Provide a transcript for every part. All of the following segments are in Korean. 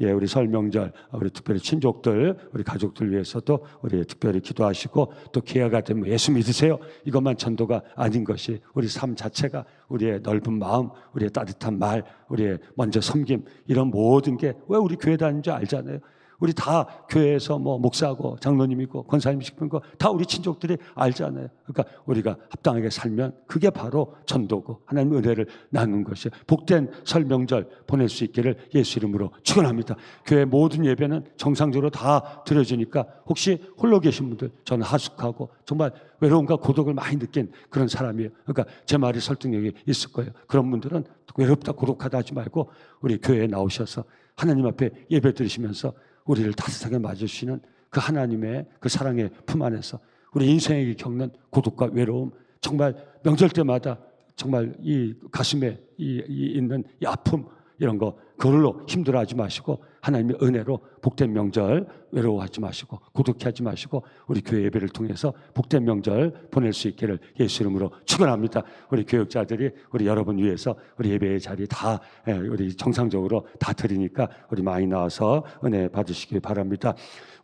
예, 우리 설 명절 우리 특별히 친족들, 우리 가족들 위해서도 우리 특별히 기도하시고 또 기회가 되면 예수 믿으세요. 이것만 전도가 아닌 것이 우리 삶 자체가 우리의 넓은 마음, 우리의 따뜻한 말, 우리의 먼저 섬김 이런 모든 게 왜 우리 교회 다니는지 알잖아요. 우리 다 교회에서 뭐 목사고 장로님이고 권사님 시키는 거다 우리 친족들이 알잖아요. 그러니까 우리가 합당하게 살면 그게 바로 전도고 하나님 은혜를 나누는 것이 복된 설 명절 보낼 수 있기를 예수 이름으로 축원합니다. 교회 모든 예배는 정상적으로 다 드려지니까 혹시 홀로 계신 분들 저는 하숙하고 정말 외로움과 고독을 많이 느낀 그런 사람이에요. 그러니까 제 말이 설득력이 있을 거예요. 그런 분들은 외롭다 고독하다 하지 말고 우리 교회에 나오셔서 하나님 앞에 예배 드리시면서 우리를 따뜻하게 맞으시는 그 하나님의 그 사랑의 품 안에서 우리 인생에게 겪는 고독과 외로움 정말 명절 때마다 정말 이 가슴에 이, 이 있는 이 아픔 이런 거 그걸로 힘들어하지 마시고 하나님의 은혜로 복된 명절 외로워하지 마시고 고독해하지 마시고 우리 교회 예배를 통해서 복된 명절 보낼 수 있기를 예수 이름으로 축원합니다. 우리 교육자들이 우리 여러분 위해서 우리 예배의 자리 다 예, 우리 정상적으로 다 드리니까 우리 많이 나와서 은혜 받으시기 바랍니다.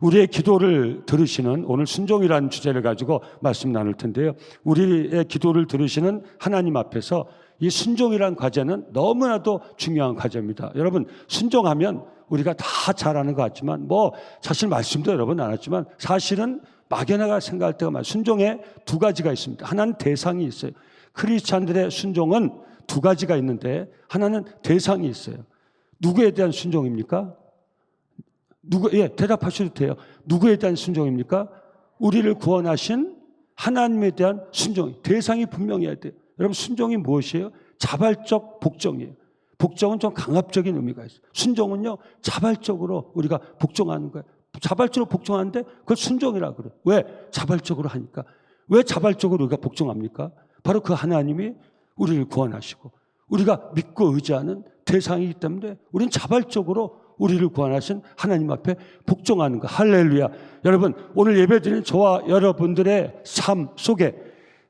우리의 기도를 들으시는 오늘 순종이라는 주제를 가지고 말씀 나눌 텐데요. 우리의 기도를 들으시는 하나님 앞에서 이 순종이라는 과제는 너무나도 중요한 과제입니다. 여러분 순종하면 우리가 다 잘하는 것 같지만 뭐 사실 말씀도 여러분 나눴지만 사실은 막연하게 생각할 때가 많아요. 순종에 두 가지가 있습니다. 하나는 대상이 있어요. 크리스찬들의 순종은 두 가지가 있는데 하나는 대상이 있어요. 누구에 대한 순종입니까? 누구 예 대답하셔도 돼요. 누구에 대한 순종입니까? 우리를 구원하신 하나님에 대한 순종. 대상이 분명해야 돼요. 여러분 순종이 무엇이에요? 자발적 복종이에요. 복종은 좀 강압적인 의미가 있어요. 순종은요 자발적으로 우리가 복종하는 거예요. 자발적으로 복종하는데 그걸 순종이라 그래요. 왜? 자발적으로 하니까. 왜 자발적으로 우리가 복종합니까? 바로 그 하나님이 우리를 구원하시고 우리가 믿고 의지하는 대상이기 때문에 우리는 자발적으로 우리를 구원하신 하나님 앞에 복종하는 거. 할렐루야. 여러분, 오늘 예배드리는 저와 여러분들의 삶 속에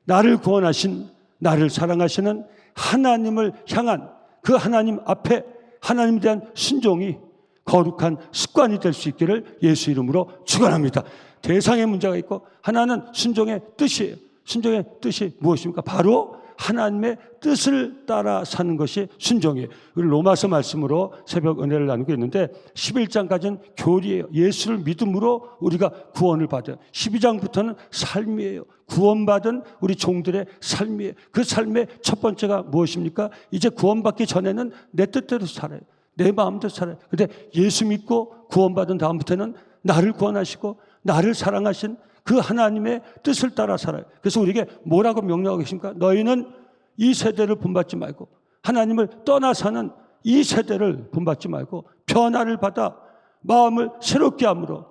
나를 구원하신, 나를 사랑하시는 하나님을 향한 그 하나님 앞에 하나님에 대한 순종이 거룩한 습관이 될 수 있기를 예수 이름으로 축원합니다. 대상의 문제가 있고 하나는 순종의 뜻이에요. 순종의 뜻이 무엇입니까? 바로 하나님의 뜻을 따라 사는 것이 순종이에요. 로마서 말씀으로 새벽 은혜를 나누고 있는데 11장까지는 교리예요. 예수를 믿음으로 우리가 구원을 받아요. 12장부터는 삶이에요. 구원받은 우리 종들의 삶이에요. 그 삶의 첫 번째가 무엇입니까? 이제 구원받기 전에는 내 뜻대로 살아요. 내 마음대로 살아요. 근데 예수 믿고 구원받은 다음부터는 나를 구원하시고 나를 사랑하신 그 하나님의 뜻을 따라 살아요. 그래서 우리에게 뭐라고 명령하고 계십니까? 너희는 이 세대를 본받지 말고 하나님을 떠나 사는 이 세대를 본받지 말고 변화를 받아 마음을 새롭게 함으로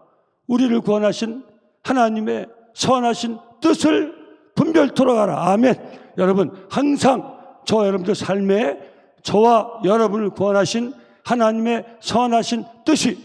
우리를 구원하신 하나님의 선하신 뜻을 분별토록 하라. 아멘. 여러분, 항상 저 여러분들 삶에 저와 여러분을 구원하신 하나님의 선하신 뜻이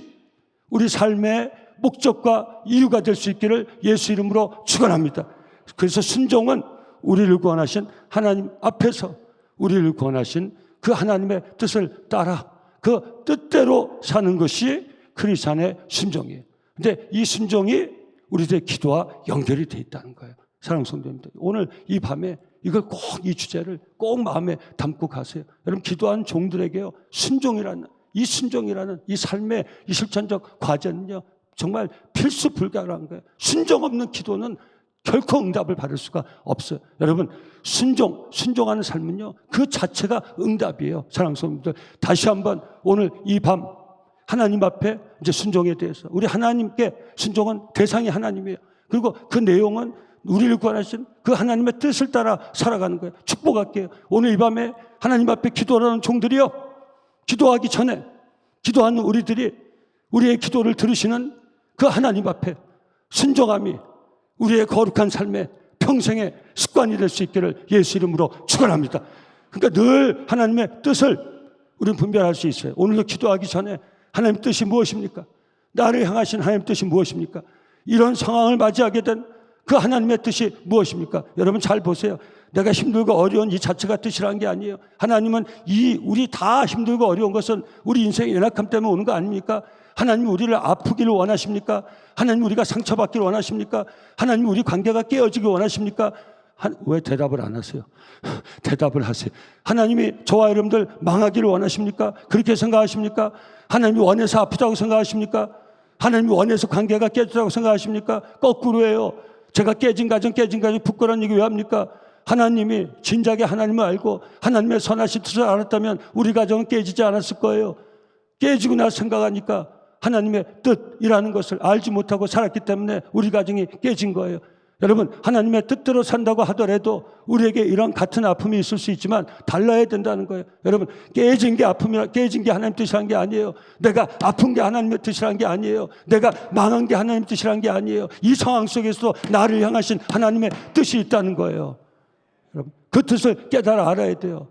우리 삶의 목적과 이유가 될 수 있기를 예수 이름으로 축원합니다. 그래서 순종은 우리를 구원하신 하나님 앞에서 우리를 구원하신 그 하나님의 뜻을 따라 그 뜻대로 사는 것이 크리스찬의 순종이에요. 근데 이 순종이 우리들의 기도와 연결이 돼 있다는 거예요. 사랑 성도님들. 오늘 이 밤에 이걸 꼭 이 주제를 꼭 마음에 담고 가세요. 여러분 기도하는 종들에게요. 순종이라는 이 순종이라는 이 삶의 이 실천적 과제는요. 정말 필수 불가능한 거예요. 순종 없는 기도는 결코 응답을 받을 수가 없어요. 여러분, 순종, 순종하는 삶은요, 그 자체가 응답이에요. 사랑하는 성도들. 다시 한번 오늘 이 밤 하나님 앞에 이제 순종에 대해서 우리 하나님께 순종은 대상이 하나님이에요. 그리고 그 내용은 우리를 구원하신 그 하나님의 뜻을 따라 살아가는 거예요. 축복할게요. 오늘 이 밤에 하나님 앞에 기도하는 종들이요. 기도하기 전에 기도하는 우리들이 우리의 기도를 들으시는 그 하나님 앞에 순종함이 우리의 거룩한 삶의 평생의 습관이 될 수 있기를 예수 이름으로 축원합니다. 그러니까 늘 하나님의 뜻을 우리는 분별할 수 있어요. 오늘도 기도하기 전에 하나님 뜻이 무엇입니까? 나를 향하신 하나님 뜻이 무엇입니까? 이런 상황을 맞이하게 된 그 하나님의 뜻이 무엇입니까? 여러분 잘 보세요. 내가 힘들고 어려운 이 자체가 뜻이라는 게 아니에요. 하나님은 이 우리 다 힘들고 어려운 것은 우리 인생의 연약함 때문에 오는 거 아닙니까? 하나님 우리를 아프기를 원하십니까? 하나님 우리가 상처받기를 원하십니까? 하나님 우리 관계가 깨어지길 원하십니까? 한- 왜 대답을 안 하세요? 대답을 하세요. 하나님이 저와 여러분들 망하기를 원하십니까? 그렇게 생각하십니까? 하나님이 원해서 아프다고 생각하십니까? 하나님이 원해서 관계가 깨졌다고 생각하십니까? 거꾸로예요. 제가 깨진 가정, 깨진 가정 부끄러운 얘기 왜 합니까? 하나님이 진작에 하나님을 알고 하나님의 선하신 뜻을 알았다면 우리 가정은 깨지지 않았을 거예요. 깨지고 나서 생각하니까 하나님의 뜻이라는 것을 알지 못하고 살았기 때문에 우리 가정이 깨진 거예요. 여러분, 하나님의 뜻대로 산다고 하더라도 우리에게 이런 같은 아픔이 있을 수 있지만 달라야 된다는 거예요. 여러분, 깨진 게 아픔이라, 깨진 게 하나님 뜻이란 게 아니에요. 내가 아픈 게 하나님의 뜻이란 게 아니에요. 내가 망한 게 하나님 뜻이란 게 아니에요. 이 상황 속에서도 나를 향하신 하나님의 뜻이 있다는 거예요. 여러분, 그 뜻을 깨달아 알아야 돼요.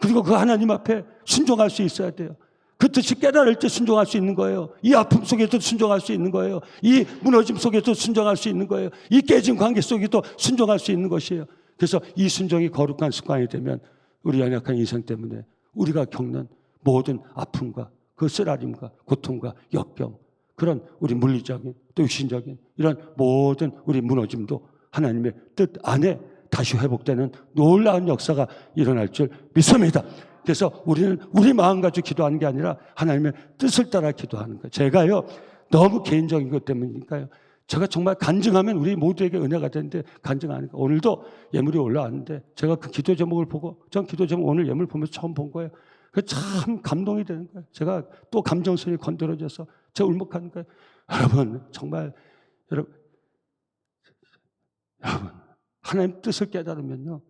그리고 그 하나님 앞에 순종할 수 있어야 돼요. 그 뜻이 깨달을 때 순종할 수 있는 거예요. 이 아픔 속에도 순종할 수 있는 거예요. 이 무너짐 속에도 순종할 수 있는 거예요. 이 깨진 관계 속에도 순종할 수 있는 것이에요. 그래서 이 순종이 거룩한 습관이 되면 우리 연약한 인생 때문에 우리가 겪는 모든 아픔과 그 쓰라림과 고통과 역경 그런 우리 물리적인 또 육신적인 이런 모든 우리 무너짐도 하나님의 뜻 안에 다시 회복되는 놀라운 역사가 일어날 줄 믿습니다. 그래서 우리는 우리 마음 가지고 기도하는 게 아니라 하나님의 뜻을 따라 기도하는 거예요. 제가요 너무 개인적인 것 때문이니까요. 제가 정말 간증하면 우리 모두에게 은혜가 되는데 간증하니까 오늘도 예물이 올라왔는데 제가 그 기도 제목을 보고 전 기도 제목 오늘 예물 보면서 처음 본 거예요. 그참 감동이 되는 거예요. 제가 또 감정선이 건드려져서 제가 울먹하는 거예요. 여러분 정말 여러분 여러분 하나님 뜻을 깨달으면요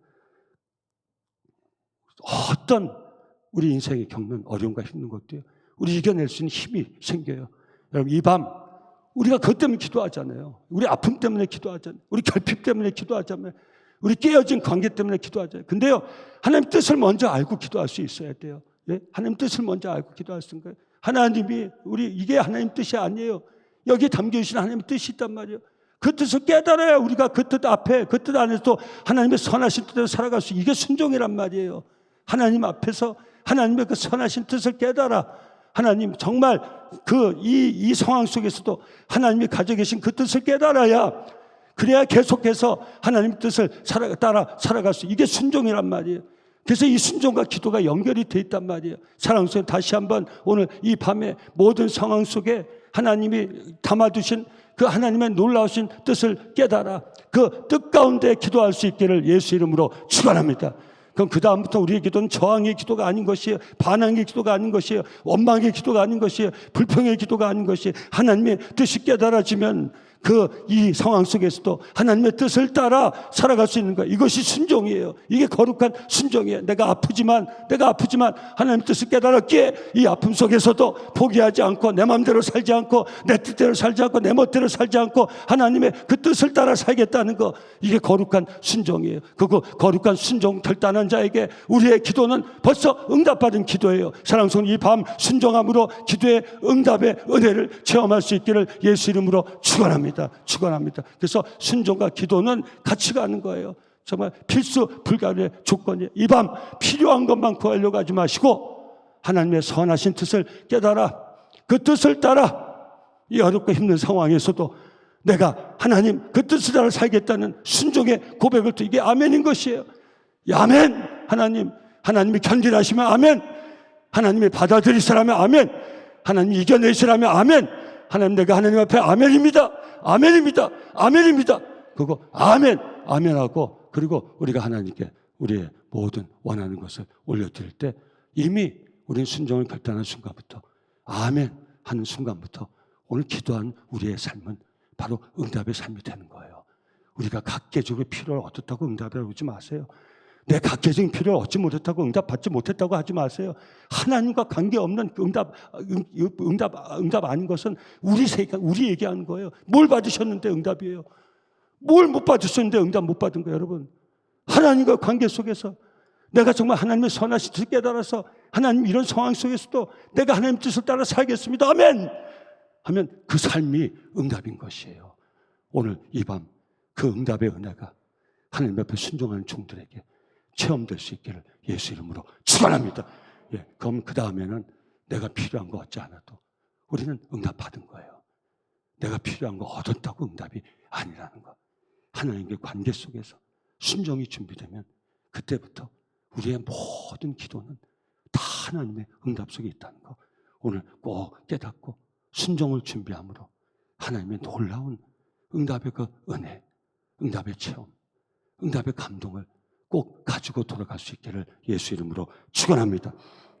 어떤 우리 인생에 겪는 어려움과 힘든 것도요 우리 이겨낼 수 있는 힘이 생겨요. 여러분 이 밤 우리가 그것 때문에 기도하잖아요. 우리 아픔 때문에 기도하잖아요. 우리 결핍 때문에 기도하잖아요. 우리 깨어진 관계 때문에 기도하잖아요. 근데요 하나님 뜻을 먼저 알고 기도할 수 있어야 돼요. 예? 하나님 뜻을 먼저 알고 기도할 수 있는 거예요. 하나님이 우리 이게 하나님 뜻이 아니에요. 여기 담겨 있는 하나님의 뜻이 있단 말이에요. 그 뜻을 깨달아야 우리가 그 뜻 앞에 그 뜻 안에서 또 하나님의 선하신 뜻대로 살아갈 수 이게 순종이란 말이에요. 하나님 앞에서 하나님의 그 선하신 뜻을 깨달아 하나님 정말 그 이 이 상황 속에서도 하나님이 가지고 계신 그 뜻을 깨달아야 그래야 계속해서 하나님 뜻을 살아, 따라 살아갈 수 이게 순종이란 말이에요. 그래서 이 순종과 기도가 연결이 돼 있단 말이에요. 사랑스러운 다시 한번 오늘 이 밤에 모든 상황 속에 하나님이 담아두신 그 하나님의 놀라우신 뜻을 깨달아 그 뜻 가운데 기도할 수 있기를 예수 이름으로 축원합니다. 그럼 그 다음부터 우리의 기도는 저항의 기도가 아닌 것이에요. 반항의 기도가 아닌 것이에요. 원망의 기도가 아닌 것이에요. 불평의 기도가 아닌 것이 하나님의 뜻이 깨달아지면 그 이 상황 속에서도 하나님의 뜻을 따라 살아갈 수 있는 거예요. 이것이 순종이에요. 이게 거룩한 순종이에요. 내가 아프지만 내가 아프지만 하나님의 뜻을 깨달았기에 이 아픔 속에서도 포기하지 않고 내 마음대로 살지 않고 내 뜻대로 살지 않고 내 멋대로 살지 않고 하나님의 그 뜻을 따라 살겠다는 거 이게 거룩한 순종이에요. 그거 거룩한 순종 결단한 자에게 우리의 기도는 벌써 응답받은 기도예요. 사랑스러운 이 밤 순종함으로 기도의 응답의 은혜를 체험할 수 있기를 예수 이름으로 축원합니다. 축원합니다. 그래서 순종과 기도는 같이 가는 거예요. 정말 필수 불가의 조건이에요. 이 밤 필요한 것만 구하려고 하지 마시고 하나님의 선하신 뜻을 깨달아 그 뜻을 따라 이 어렵고 힘든 상황에서도 내가 하나님 그 뜻을 따라 살겠다는 순종의 고백을 또 이게 아멘인 것이에요. 아멘. 하나님, 하나님이 견딜하시면 아멘. 하나님이 받아들이시라면 아멘. 하나님 이겨내시라면 아멘. 하나님 내가 하나님 앞에 아멘입니다. 아멘입니다. 아멘입니다. 그거 아멘. 아멘하고 그리고 우리가 하나님께 우리의 모든 원하는 것을 올려드릴 때 이미 우리는 순종을 결단한 순간부터 아멘 하는 순간부터 오늘 기도한 우리의 삶은 바로 응답의 삶이 되는 거예요. 우리가 각계적으로 필요를 얻었다고 응답이라고 하지 마세요. 내 각계적인 필요를 얻지 못했다고 응답 받지 못했다고 하지 마세요. 하나님과 관계없는 그 응답, 응- 응답, 응답 아닌 것은 우리 세계, 우리 얘기하는 거예요. 뭘 받으셨는데 응답이에요. 뭘 못 받으셨는데 응답 못 받은 거예요, 여러분. 하나님과 관계 속에서 내가 정말 하나님의 선하신 뜻을 깨달아서 하나님 이런 상황 속에서도 내가 하나님 뜻을 따라 살겠습니다. 아멘! 하면 그 삶이 응답인 것이에요. 오늘 이 밤 그 응답의 은혜가 하나님 앞에 순종하는 종들에게 체험될 수 있기를 예수 이름으로 축원합니다. 예, 그럼 그 다음에는 내가 필요한 거 얻지 않아도 우리는 응답받은 거예요. 내가 필요한 거 얻었다고 응답이 아니라는 거. 하나님과의 관계 속에서 순종이 준비되면 그때부터 우리의 모든 기도는 다 하나님의 응답 속에 있다는 거. 오늘 꼭 깨닫고 순종을 준비함으로 하나님의 놀라운 응답의 그 은혜, 응답의 체험, 응답의 감동을 꼭 가지고 돌아갈 수 있기를 예수 이름으로 축원합니다.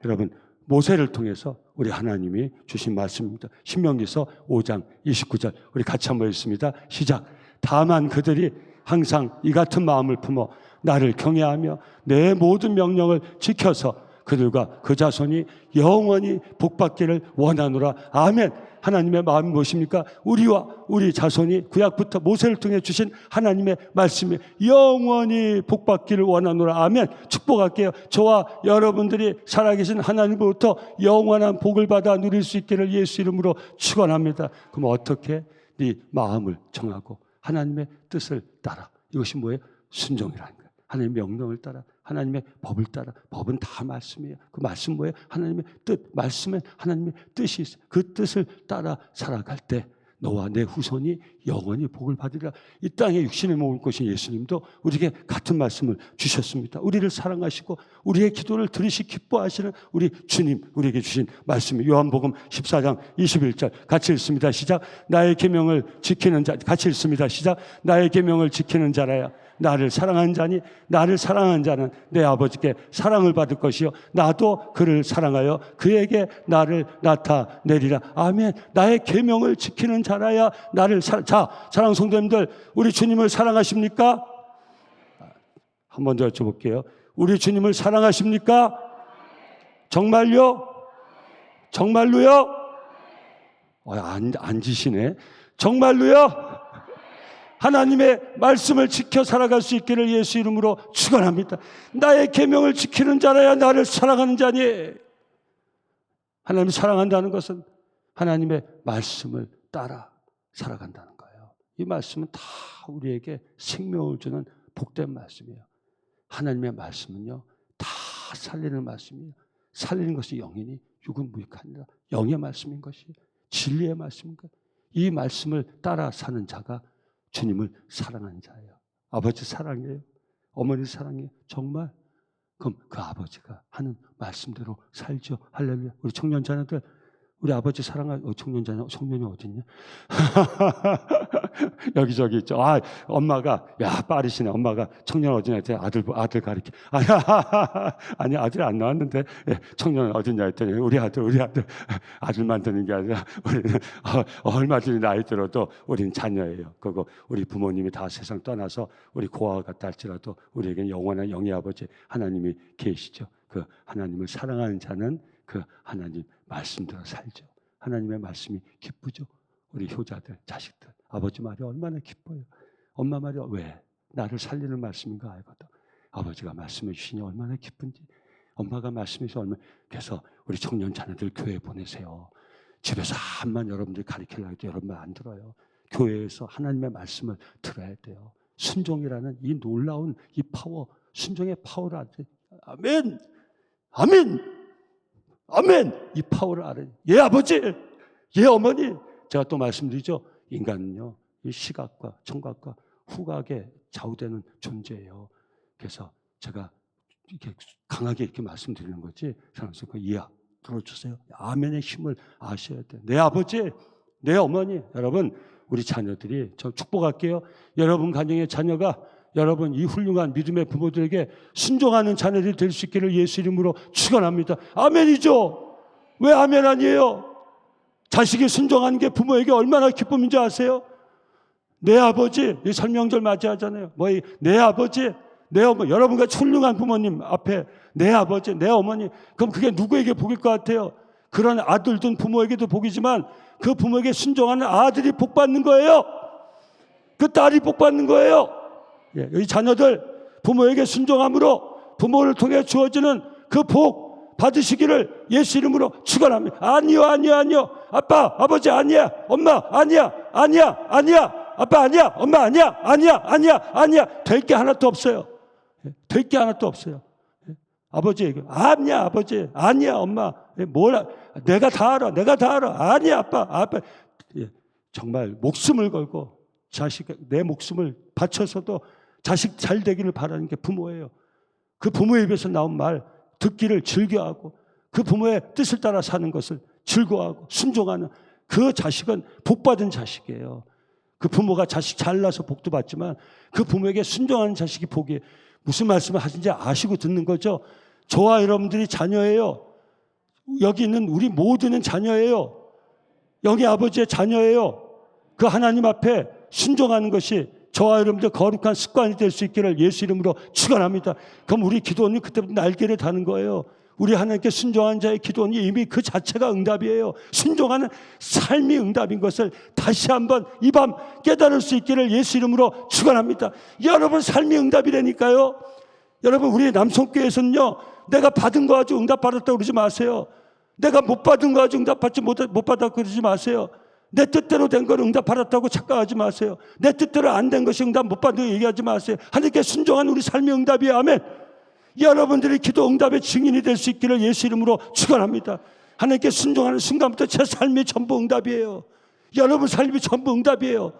여러분 모세를 통해서 우리 하나님이 주신 말씀입니다. 신명기서 5장 29절 우리 같이 한번 읽습니다. 시작. 다만 그들이 항상 이 같은 마음을 품어 나를 경외하며 내 모든 명령을 지켜서 그들과 그 자손이 영원히 복받기를 원하노라. 아멘. 하나님의 마음이 무엇입니까? 우리와 우리 자손이 구약부터 모세를 통해 주신 하나님의 말씀이 영원히 복받기를 원하노라. 아멘. 축복할게요. 저와 여러분들이 살아계신 하나님으로부터 영원한 복을 받아 누릴 수 있기를 예수 이름으로 축원합니다. 그럼 어떻게 네 마음을 정하고 하나님의 뜻을 따라 이것이 뭐예요? 순종이라는 거예요. 하나님의 명령을 따라 하나님의 법을 따라 법은 다 말씀이에요. 그 말씀 뭐예요? 하나님의 뜻 말씀에 하나님의 뜻이 있어요. 그 뜻을 따라 살아갈 때 너와 내 후손이 영원히 복을 받으리라. 이 땅에 육신에 먹을 것이 예수님도 우리에게 같은 말씀을 주셨습니다. 우리를 사랑하시고 우리의 기도를 들으시 기뻐하시는 우리 주님 우리에게 주신 말씀이 요한복음 14장 21절 같이 읽습니다. 시작. 나의 계명을 지키는 자 같이 읽습니다. 시작. 나의 계명을 지키는 자라야 나를 사랑한 자니 나를 사랑한 자는 내 아버지께 사랑을 받을 것이요 나도 그를 사랑하여 그에게 나를 나타내리라 아멘 나의 계명을 지키는 자라야 나를 사, 자 사랑 성도님들 우리 주님을 사랑하십니까? 한 번 더 여쭤볼게요 우리 주님을 사랑하십니까? 정말요? 정말로요? 어, 안, 앉으시네 정말로요? 하나님의 말씀을 지켜 살아갈 수 있기를 예수 이름으로 축원합니다. 나의 계명을 지키는 자라야 나를 사랑하는 자니. 하나님 사랑한다는 것은 하나님의 말씀을 따라 살아간다는 거예요. 이 말씀은 다 우리에게 생명을 주는 복된 말씀이에요. 하나님의 말씀은요, 다 살리는 말씀이에요. 살리는 것이 영이니 육은 무익하니라. 영의 말씀인 것이 진리의 말씀인 것. 이 말씀을 따라 사는 자가 주님을 사랑하는 자예요. 아버지 사랑해요. 어머니 사랑해요. 정말 그럼 그 아버지가 하는 말씀대로 살죠. 할렐루야. 우리 청년 자녀들 우리 아버지 사랑할 어, 청년 자녀 청년이 어디 있냐? 여기저기 있죠. 아 엄마가 야 빠르시네. 엄마가 청년 어디냐 했더니 아들 아들 가리켜. 아, 아니 아들 안 나왔는데 예, 청년 어디냐 했더니 우리 아들 우리 아들 아들만 되는 게 아니라 우리는 어, 얼마든지 나이 들어도 우리는 자녀예요. 그거 우리 부모님이 다 세상 떠나서 우리 고아와 같다 할지라도 우리에겐 영원한 영의 아버지 하나님이 계시죠. 그 하나님을 사랑하는 자는 그 하나님 말씀대로 살죠. 하나님의 말씀이 기쁘죠. 우리 효자들, 자식들, 아버지 말이 얼마나 기뻐요. 엄마 말이 왜 나를 살리는 말씀인 가 알거든. 아버지가 말씀해 주시니 얼마나 기쁜지. 엄마가 말씀해 서 얼마나 그래서 우리 청년 자녀들 교회 보내세요. 집에서 한만 여러분들이 가르치려고 해도 여러분 안 들어요. 교회에서 하나님의 말씀을 들어야 돼요. 순종이라는 이 놀라운 이 파워, 순종의 파워를. 아멘! 아멘! 아멘! 이 파워를 알아요. 예, 아버지! 예, 어머니! 제가 또 말씀드리죠. 인간은요, 이 시각과 청각과 후각에 좌우되는 존재예요. 그래서 제가 이렇게 강하게 이렇게 말씀드리는 거지. 사람들 그 이해 들어주세요. 아멘의 힘을 아셔야 돼요. 내 아버지, 내 어머니, 여러분, 우리 자녀들이 저 축복할게요. 여러분 가정의 자녀가 여러분 이 훌륭한 믿음의 부모들에게 순종하는 자녀들이 될 수 있기를 예수 이름으로 축원합니다. 아멘이죠. 왜 아멘 아니에요? 자식이 순종하는 게 부모에게 얼마나 기쁨인지 아세요? 내 아버지, 이 설명절 맞이하잖아요. 뭐, 내 아버지, 내 어머니, 여러분과 훌륭한 부모님 앞에 내 아버지, 내 어머니, 그럼 그게 누구에게 복일 것 같아요? 그런 아들 둔 부모에게도 복이지만 그 부모에게 순종하는 아들이 복 받는 거예요. 그 딸이 복 받는 거예요. 예, 이 자녀들 부모에게 순종함으로 부모를 통해 주어지는 그 복 받으시기를 예수 이름으로 축원합니다. 아니요, 아니요, 아니요. 아빠, 아버지 아니야. 엄마 아니야. 아니야. 아니야. 아빠 아니야, 엄마 아니야, 아니야, 아니야, 아니야. 될 게 하나도 없어요. 될 게 하나도 없어요. 아버지, 얘기, 아니야, 아버지, 아니야, 엄마. 뭘, 내가 다 알아, 내가 다 알아. 아니야, 아빠, 아빠. 예, 정말 목숨을 걸고 자식, 내 목숨을 바쳐서도 자식 잘 되기를 바라는 게 부모예요. 그 부모의 입에서 나온 말 듣기를 즐겨하고 그 부모의 뜻을 따라 사는 것을 즐거워하고 순종하는 그 자식은 복받은 자식이에요. 그 부모가 자식 잘나서 복도 받지만 그 부모에게 순종하는 자식이 복이 무슨 말씀을 하신지 아시고 듣는 거죠. 저와 여러분들이 자녀예요. 여기 있는 우리 모두는 자녀예요. 영의 아버지의 자녀예요. 그 하나님 앞에 순종하는 것이 저와 여러분들 거룩한 습관이 될 수 있기를 예수 이름으로 축원합니다. 그럼 우리 기도원이 그때부터 날개를 다는 거예요. 우리 하나님께 순종한 자의 기도원이 이미 그 자체가 응답이에요. 순종하는 삶이 응답인 것을 다시 한번 이 밤 깨달을 수 있기를 예수 이름으로 축원합니다. 여러분 삶이 응답이라니까요. 여러분 우리 남성교회에서는요. 내가 받은 거 가지고 응답 받았다고 그러지 마세요. 내가 못 받은 거 가지고 응답 받지 못, 못 받았다고 그러지 마세요. 내 뜻대로 된 걸 응답 받았다고 착각하지 마세요. 내 뜻대로 안 된 것이 응답 못 받는 거 얘기하지 마세요. 하나님께 순종한 우리 삶의 응답이에요. 아멘. 여러분들이 기도 응답의 증인이 될 수 있기를 예수 이름으로 축원합니다. 하나님께 순종하는 순간부터 제 삶이 전부 응답이에요. 여러분 삶이 전부 응답이에요.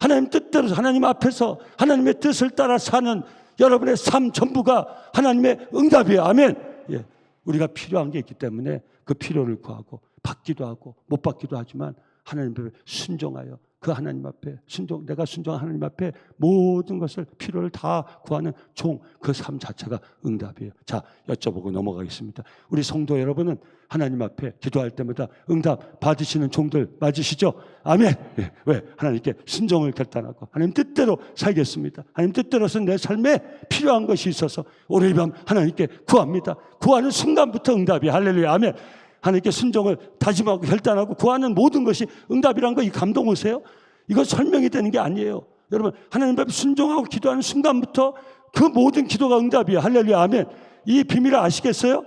하나님 뜻대로 하나님 앞에서 하나님의 뜻을 따라 사는 여러분의 삶 전부가 하나님의 응답이에요. 아멘. 예. 우리가 필요한 게 있기 때문에 그 필요를 구하고 받기도 하고 못 받기도 하지만 하나님 앞에 순종하여 그 하나님 앞에 순종 내가 순종한 하나님 앞에 모든 것을 필요를 다 구하는 종 그 삶 자체가 응답이에요. 자 여쭤보고 넘어가겠습니다. 우리 성도 여러분은 하나님 앞에 기도할 때마다 응답 받으시는 종들 맞으시죠? 아멘. 예, 왜 하나님께 순종을 결단하고 하나님 뜻대로 살겠습니다. 하나님 뜻대로서 내 삶에 필요한 것이 있어서 오늘 밤 하나님께 구합니다. 구하는 순간부터 응답이 할렐루야 아멘. 하나님께 순종을 다짐하고 결단하고 구하는 모든 것이 응답이란 거 이 감동 오세요? 이건 설명이 되는 게 아니에요. 여러분 하나님 앞에 순종하고 기도하는 순간부터 그 모든 기도가 응답이에요. 할렐루야 아멘. 이 비밀을 아시겠어요?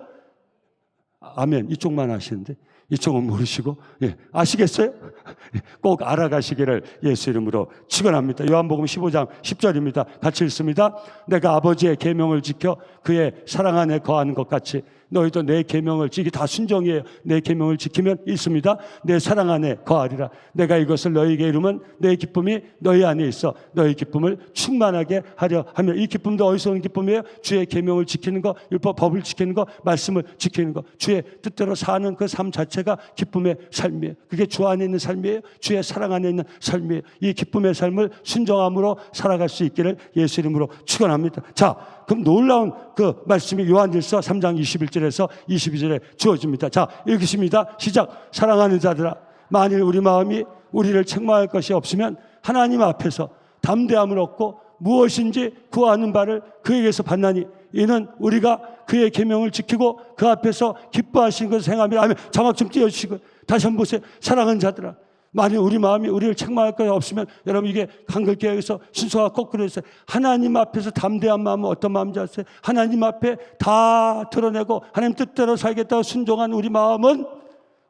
아멘. 이쪽만 아시는데 이쪽은 모르시고 예, 아시겠어요? 꼭 알아가시기를 예수 이름으로 축원합니다. 요한복음 15장 10절입니다. 같이 읽습니다. 내가 아버지의 계명을 지켜 그의 사랑 안에 거하는 것 같이 너희도 내 계명을 지키 다 순종이에요. 내 계명을 지키면 있습니다. 내 사랑 안에 거하리라. 내가 이것을 너희에게 이루면 내 기쁨이 너희 안에 있어 너희 기쁨을 충만하게 하려 하며 이 기쁨도 어디서 오는 기쁨이에요? 주의 계명을 지키는 거, 율법 법을 지키는 거, 말씀을 지키는 거. 주의 뜻대로 사는 그 삶 자체가 기쁨의 삶이에요. 그게 주 안에 있는 삶이에요. 주의 사랑 안에 있는 삶이에요. 이 기쁨의 삶을 순종함으로 살아갈 수 있기를 예수 이름으로 축원합니다. 자, 그럼 놀라운 그 말씀이 요한일서 3장 21절에서 22절에 주어집니다. 자, 읽으십니다. 시작. 사랑하는 자들아, 만일 우리 마음이 우리를 책망할 것이 없으면 하나님 앞에서 담대함을 얻고 무엇인지 구하는 바를 그에게서 받나니 이는 우리가 그의 계명을 지키고 그 앞에서 기뻐하신 것을 행하며 아멘. 자막 좀 띄워주시고 다시 한번 보세요. 사랑하는 자들아. 만일 우리 마음이 우리를 책망할 것 없으면 여러분 이게 한글교회에서 순서가 거꾸로 했어요. 하나님 앞에서 담대한 마음은 어떤 마음인지 아세요? 하나님 앞에 다 드러내고 하나님 뜻대로 살겠다고 순종한 우리 마음은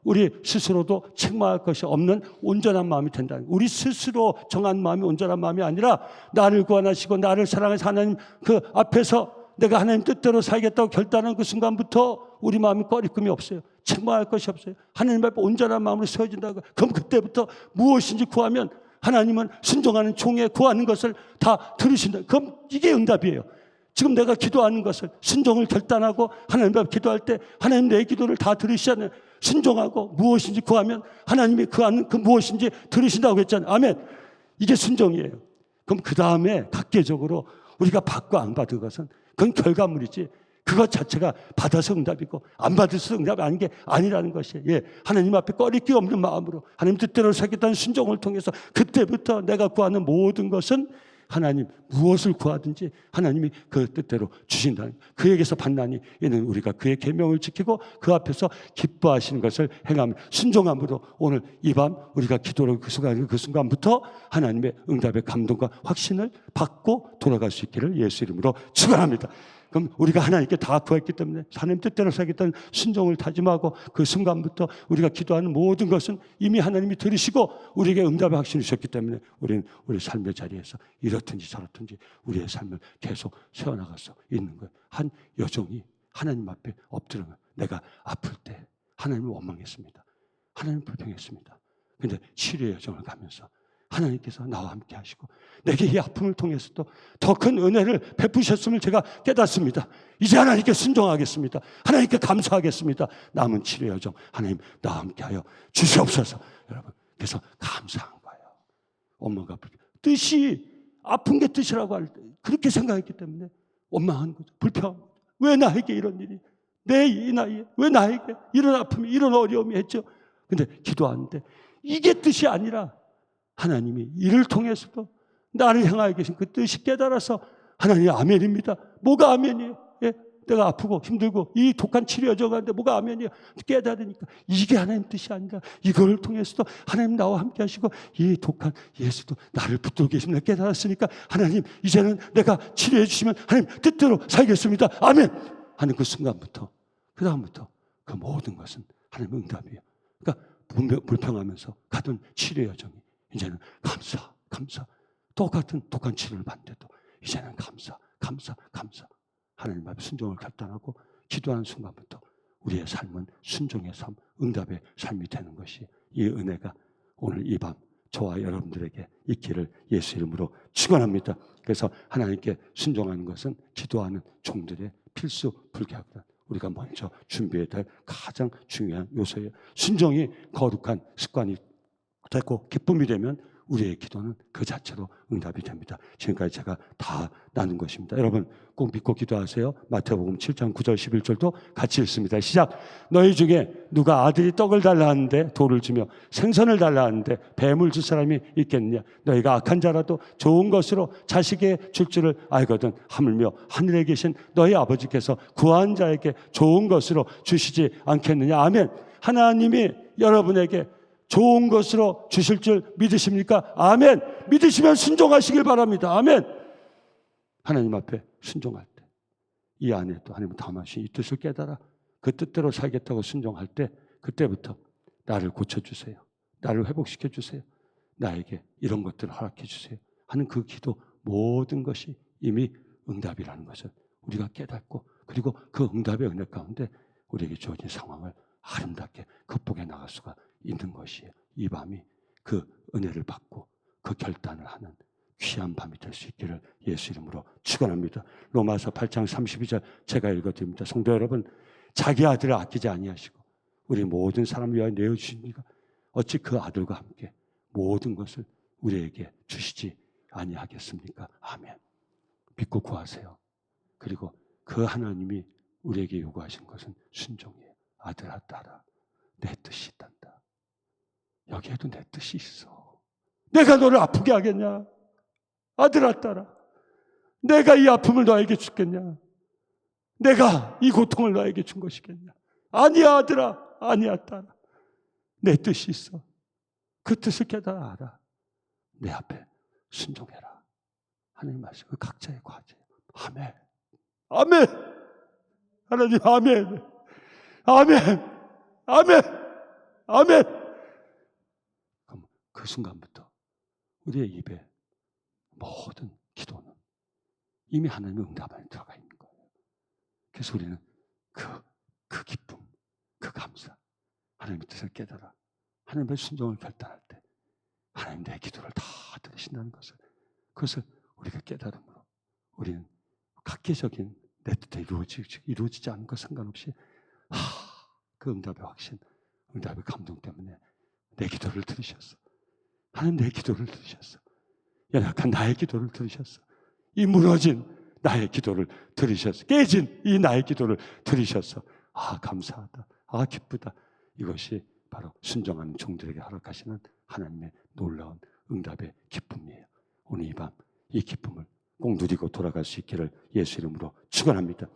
우리 스스로도 책망할 것이 없는 온전한 마음이 된다. 우리 스스로 정한 마음이 온전한 마음이 아니라 나를 구원하시고 나를 사랑하는 하나님 그 앞에서 내가 하나님 뜻대로 살겠다고 결단한 그 순간부터 우리 마음이 꺼리낌이 없어요. 책망할 것이 없어요. 하나님 앞에 온전한 마음으로 세워진다고. 그럼 그때부터 무엇인지 구하면 하나님은 순종하는 종에 구하는 것을 다 들으신다. 그럼 이게 응답이에요. 지금 내가 기도하는 것을 순종을 결단하고 하나님 앞에 기도할 때 하나님 내 기도를 다 들으시잖아요. 순종하고 무엇인지 구하면 하나님이 그 하는 그 무엇인지 들으신다고 했잖아요. 아멘. 이게 순종이에요. 그럼 그 다음에 각계적으로 우리가 받고 안 받은 것은 그건 결과물이지. 그것 자체가 받아서 응답이고 안 받아서 응답이 아닌 게 아니라는 것이에요. 예. 하나님 앞에 꺼리기 없는 마음으로 하나님 뜻대로 살겠다는 순종을 통해서 그때부터 내가 구하는 모든 것은 하나님 무엇을 구하든지 하나님이 그 뜻대로 주신다는 그에게서 받나니 이는 우리가 그의 계명을 지키고 그 앞에서 기뻐하시는 것을 행하며 순종함으로 오늘 이 밤 우리가 기도를 그 순간 그 순간부터 하나님의 응답의 감동과 확신을 받고 돌아갈 수 있기를 예수 이름으로 축원합니다. 그럼 우리가 하나님께 다 구했기 때문에 하나님 뜻대로 살겠다는 순종을 다짐하고 그 순간부터 우리가 기도하는 모든 것은 이미 하나님이 들으시고 우리에게 응답의 확신을 주셨기 때문에 우리는 우리 삶의 자리에서 이렇든지 저렇든지 우리의 삶을 계속 세워나갈 수 있는 거예요. 한 여종이 하나님 앞에 엎드려 내가 아플 때 하나님을 원망했습니다. 하나님 불평했습니다. 근데 치료의 여정을 가면서 하나님께서 나와 함께 하시고 내게 이 아픔을 통해서도 더 큰 은혜를 베푸셨음을 제가 깨닫습니다. 이제 하나님께 순종하겠습니다. 하나님께 감사하겠습니다. 남은 치료 여정 하나님 나와 함께 하여 주시옵소서. 여러분 그래서 감사한 거예요. 엄마가 불- 뜻이 아픈 게 뜻이라고 할 때 그렇게 생각했기 때문에 원망한 거죠. 불평. 왜 나에게 이런 일이? 내 이 나이에 왜 나에게 이런 아픔이 이런 어려움이 했죠? 근데 기도하는데 이게 뜻이 아니라 하나님이 이를 통해서도 나를 향하여 계신 그 뜻이 깨달아서 하나님 아멘입니다. 뭐가 아멘이에요? 예? 내가 아프고 힘들고 이 독한 치료 여정하는데 뭐가 아멘이에요? 깨달으니까 이게 하나님 뜻이 아니라 이걸 통해서도 하나님 나와 함께 하시고 이 독한 예수도 나를 붙들고 계십니다. 깨달았으니까 하나님 이제는 내가 치료해 주시면 하나님 뜻대로 살겠습니다. 아멘! 하는 그 순간부터 그 다음부터 그 모든 것은 하나님의 응답이에요. 그러니까 불평하면서 가던 치료 여정이 이제는 감사, 감사. 똑같은 독한 치료를 받는데도 이제는 감사, 감사, 감사. 하나님 앞에 순종을 결단하고 기도하는 순간부터 우리의 삶은 순종의 삶, 응답의 삶이 되는 것이 이 은혜가 오늘 이 밤 저와 여러분들에게 있기를 예수 이름으로 축원합니다. 그래서 하나님께 순종하는 것은 기도하는 종들의 필수 불가합니다. 우리가 먼저 준비해야 될 가장 중요한 요소예요. 순종이 거룩한 습관이 되고 기쁨이 되면 우리의 기도는 그 자체로 응답이 됩니다. 지금까지 제가 다 나눈 것입니다. 여러분 꼭 믿고 기도하세요. 마태복음 7장 9절 11절도 같이 읽습니다. 시작. 너희 중에 누가 아들이 떡을 달라 하는데 돌을 주며 생선을 달라 하는데 뱀을 줄 사람이 있겠느냐? 너희가 악한 자라도 좋은 것으로 자식에게 줄 줄을 알거든 하물며 하늘에 계신 너희 아버지께서 구한 자에게 좋은 것으로 주시지 않겠느냐? 아멘. 하나님이 여러분에게 좋은 것으로 주실 줄 믿으십니까? 아멘. 믿으시면 순종하시길 바랍니다. 아멘. 하나님 앞에 순종할 때, 이 안에 또 하나님 담으신 이 뜻을 깨달아 그 뜻대로 살겠다고 순종할 때, 그때부터 나를 고쳐주세요. 나를 회복시켜 주세요. 나에게 이런 것들을 허락해 주세요. 하는 그 기도 모든 것이 이미 응답이라는 것을 우리가 깨닫고 그리고 그 응답의 은혜 가운데 우리에게 주어진 상황을 아름답게 극복해 나갈 수가 있는 것이에요. 이 밤이 그 은혜를 받고 그 결단을 하는 귀한 밤이 될 수 있기를 예수 이름으로 축원합니다. 로마서 8장 32절 제가 읽어드립니다. 성도 여러분, 자기 아들을 아끼지 아니하시고 우리 모든 사람 위하여 내어 주시니까 어찌 그 아들과 함께 모든 것을 우리에게 주시지 아니하겠습니까? 아멘. 믿고 구하세요. 그리고 그 하나님이 우리에게 요구하신 것은 순종이에요. 아들아 딸아 내 뜻이 있단다. 여기에도 내 뜻이 있어. 내가 너를 아프게 하겠냐? 아들아 딸아 내가 이 아픔을 너에게 주겠냐? 내가 이 고통을 너에게 준 것이겠냐? 아니야 아들아 아니야 딸아 내 뜻이 있어. 그 뜻을 깨달아 알아. 내 앞에 순종해라. 하나님 말씀 그 각자의 과제예요. 아멘. 아멘. 하나님 아멘. 아멘. 아멘. 아멘. 그 순간부터 우리의 입에 모든 기도는 이미 하나님의 응답 안에 들어가 있는 거예요. 그래서 우리는 그, 그 기쁨, 그 감사, 하나님의 뜻을 깨달아 하나님의 순종을 결단할 때 하나님 내 기도를 다 들으신다는 것을 그것을 우리가 깨달음으로 우리는 각계적인 내 뜻에 이루어지지, 이루어지지 않은 것 상관없이 하, 그 응답의 확신, 응답의 감동 때문에 내 기도를 들으셨어. 하나님 내 기도를 들으셨어. 연약한 나의 기도를 들으셨어. 이 무너진 나의 기도를 들으셨어. 깨진 이 나의 기도를 들으셨어. 아, 감사하다. 아, 기쁘다. 이것이 바로 순종하는 종들에게 허락하시는 하나님의 놀라운 응답의 기쁨이에요. 오늘 이 밤 이 기쁨을 꼭 누리고 돌아갈 수 있기를 예수 이름으로 축원합니다.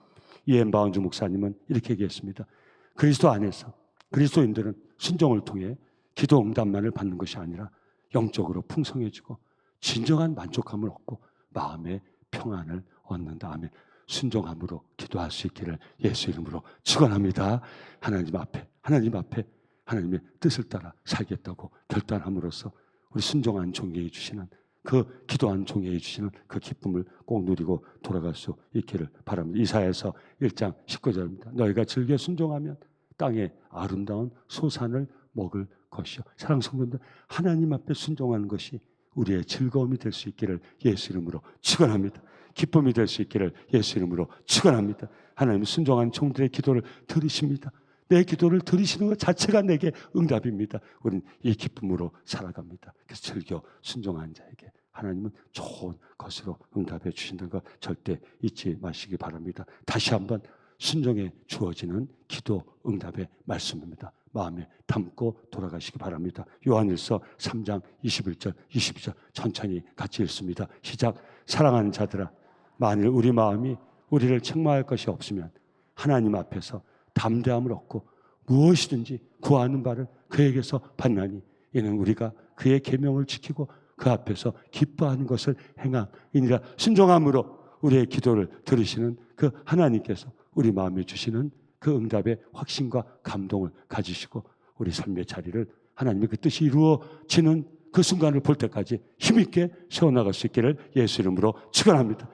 이엔 바운주 목사님은 이렇게 얘기했습니다. 그리스도 안에서 그리스도인들은 순종을 통해 기도 응답만을 받는 것이 아니라 영적으로 풍성해지고 진정한 만족감을 얻고 마음의 평안을 얻는다. 아멘. 순종함으로 기도할 수 있기를 예수 이름으로 축원합니다. 하나님 앞에 하나님 앞에 하나님의 뜻을 따라 살겠다고 결단함으로써 우리 순종한 종에게 주시는 그 기도한 종에게 주시는 그 기쁨을 꼭 누리고 돌아갈 수 있기를 바랍니다. 이사야서 1장 19절입니다. 너희가 즐겨 순종하면 땅에 아름다운 소산을 먹을 것이요. 사랑 성도들 하나님 앞에 순종하는 것이 우리의 즐거움이 될 수 있기를 예수 이름으로 축원합니다. 기쁨이 될 수 있기를 예수 이름으로 축원합니다. 하나님 순종한 종들의 기도를 들으십니다. 내 기도를 들으시는 것 자체가 내게 응답입니다. 우리는 이 기쁨으로 살아갑니다. 그래서 즐겨 순종한 자에게 하나님은 좋은 것으로 응답해 주신다는 것 절대 잊지 마시기 바랍니다. 다시 한번 순종에 주어지는 기도 응답의 말씀입니다. 마음에 담고 돌아가시기 바랍니다. 요한일서 3장 21절, 22절 천천히 같이 읽습니다. 시작. 사랑하는 자들아, 만일 우리 마음이 우리를 책망할 것이 없으면 하나님 앞에서 담대함을 얻고 무엇이든지 구하는 바를 그에게서 받나니 이는 우리가 그의 계명을 지키고 그 앞에서 기뻐하는 것을 행함이니라 순종함으로 우리의 기도를 들으시는 그 하나님께서 우리 마음에 주시는 그 응답의 확신과 감동을 가지시고 우리 삶의 자리를 하나님의 그 뜻이 이루어지는 그 순간을 볼 때까지 힘있게 세워나갈 수 있기를 예수 이름으로 축원합니다.